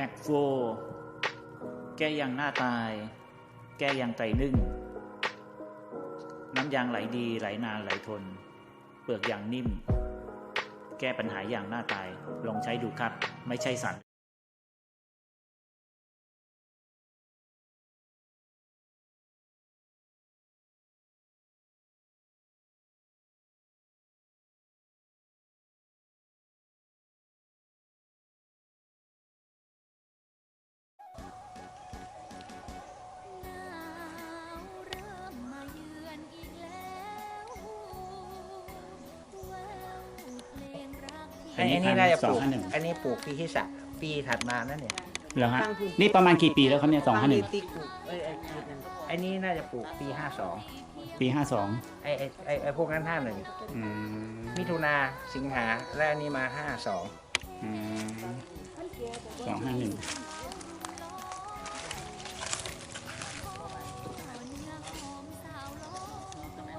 ม็กโฟแก้ยางหน้าตาย แก้ยางไตนึ่ง น้ำยางไหลดีไหลนานไหลทน เปลือกยางนิ่ม แก้ปัญหายางหน้าตาย ลองใช้ดูครับ ไม่ใช่สัน อันนี้อันนี้น่าจะปลูก251อันนี้ปลูกปีที่สามปีถัดมานั่นเนี่ย เหรอฮะ นี่ประมาณกี่ปีแล้วครับเนี่ยสองห้าหนึ่งติ๊กปลูกเอ้ยไอ้ไอ้นั่นไอ้นี่น่าจะปลูกปีห้าสองปีห้าสองไอ้ไอ้ไอ้ไอ้พวกนั้นห้าหนึ่งมิถุนาสิงหาและอันนี้มาห้าสองสองห้าหนึ่ง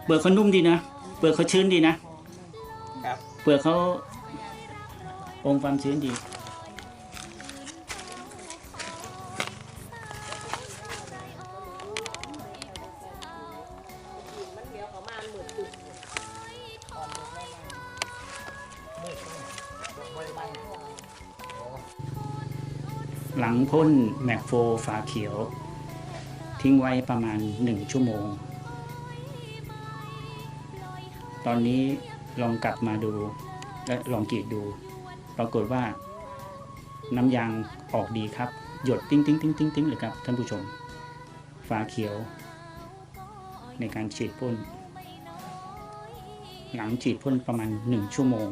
เปลือกเขานุ่มดีนะเปลือกเขาชื้นดีนะ ครับ เปลือกเขา องความชื้นดีหลังพ่นแมกโฟฝาเขียว ทิ้งไว้ประมาณหนึ่งชั่วโมง ตอนนี้ลองกลับมาดู และลองกรีดดู ปรากฏว่าน้ำยางออกดีครับ หยดติ้งติ้งติ้งติ้งติ้งเลยครับท่านผู้ชมฝาเขียว ในการฉีดพ่น หลังฉีดพ่นประมาณหนึ่งชั่วโมง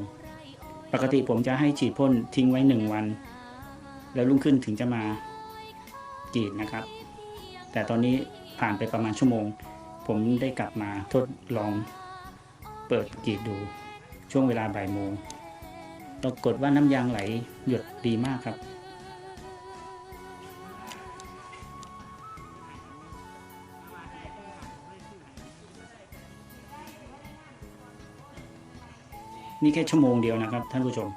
ปกติผมจะให้ฉีดพ่นทิ้งไว้หนึ่งวัน แล้วรุ่งขึ้นถึงจะมากรีดนะครับ แต่ตอนนี้ผ่านไปประมาณชั่วโมง ผมได้กลับมาทดลองเปิดกรีดดูช่วงเวลาบ่ายโมง ปรากฏว่าน้ำยางไหลหยดดีมากครับ นี่แค่ชั่วโมงเดียวนะครับ ท่านผู้ชม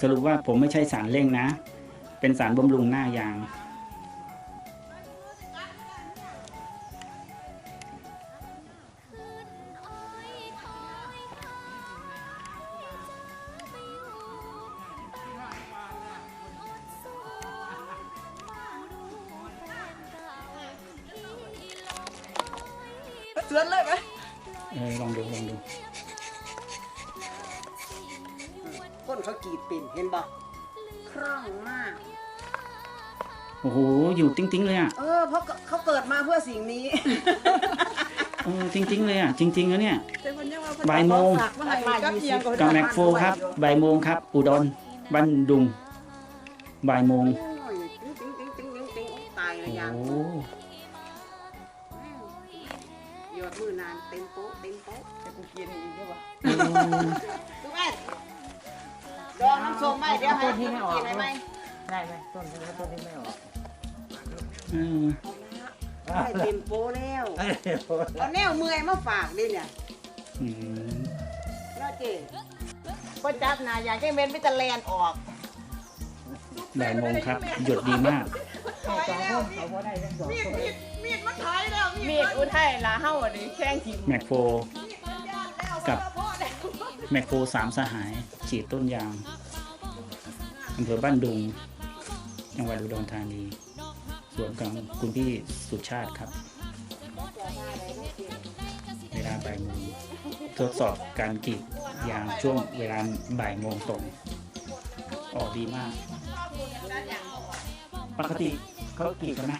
สรุปว่าผมไม่ใช่สารเร่งนะ เป็นสารบำรุงหน้ายาง เตือนเลยไหมเออลองดูลองดูก้นเขากรีดปิ่นเห็นบ่คล่องมาก โอ้โหอยู่ติ้งติ้งๆเลยอะเออเพราะเขาเกิดมาเพื่อสิ่งนี้ เออจริง ๆ เลยอะจริงๆแล้วเนี่ยบ่าบ่ายโมงกับเอียงกับแม็กโฟครับบ่ายโมงครับ อุดรบ้านดุงบ่ายโมง โอ้ยติ๊งติ๊งติ๊งติ๊งติ๊งติ๊งโอ้ตายเลยยัง โอ้ห ยอดมือนานเต็มโป๊ะเต็มโป๊ะจะกูกินอีกด้วยวะอืมดูแม่ดองน้ำส้มไหมเดี๋ยวให้กินให้ไหมได้ไหมต้นนี้ต้นนี้ไม่ออกเออให้เต็มโป๊ะแล้วเอาแนวเมื่อยมาฝากดิเนี่ยอืมแล้วเจ๊ก็จับนายอยากให้เว้นวิตาแลนออกบ่ายโมงครับ หยดดีมาก มีดมีดมีดมันถอุทัยลาเฮาอันนี้แข้งทิมแมกโฟกับแมกโฟสามสหาย ฉีดต้นยางอำเภอบ้านดุง จังหวัดอุดรธานีส่วนของคุณพี่สุชาติครับ เวลาบ่ายโมงทดสอบการกรีดยางช่วงเวลาบ่ายโมงตรง ออกดีมาก ปกติ เขากี่กันไหม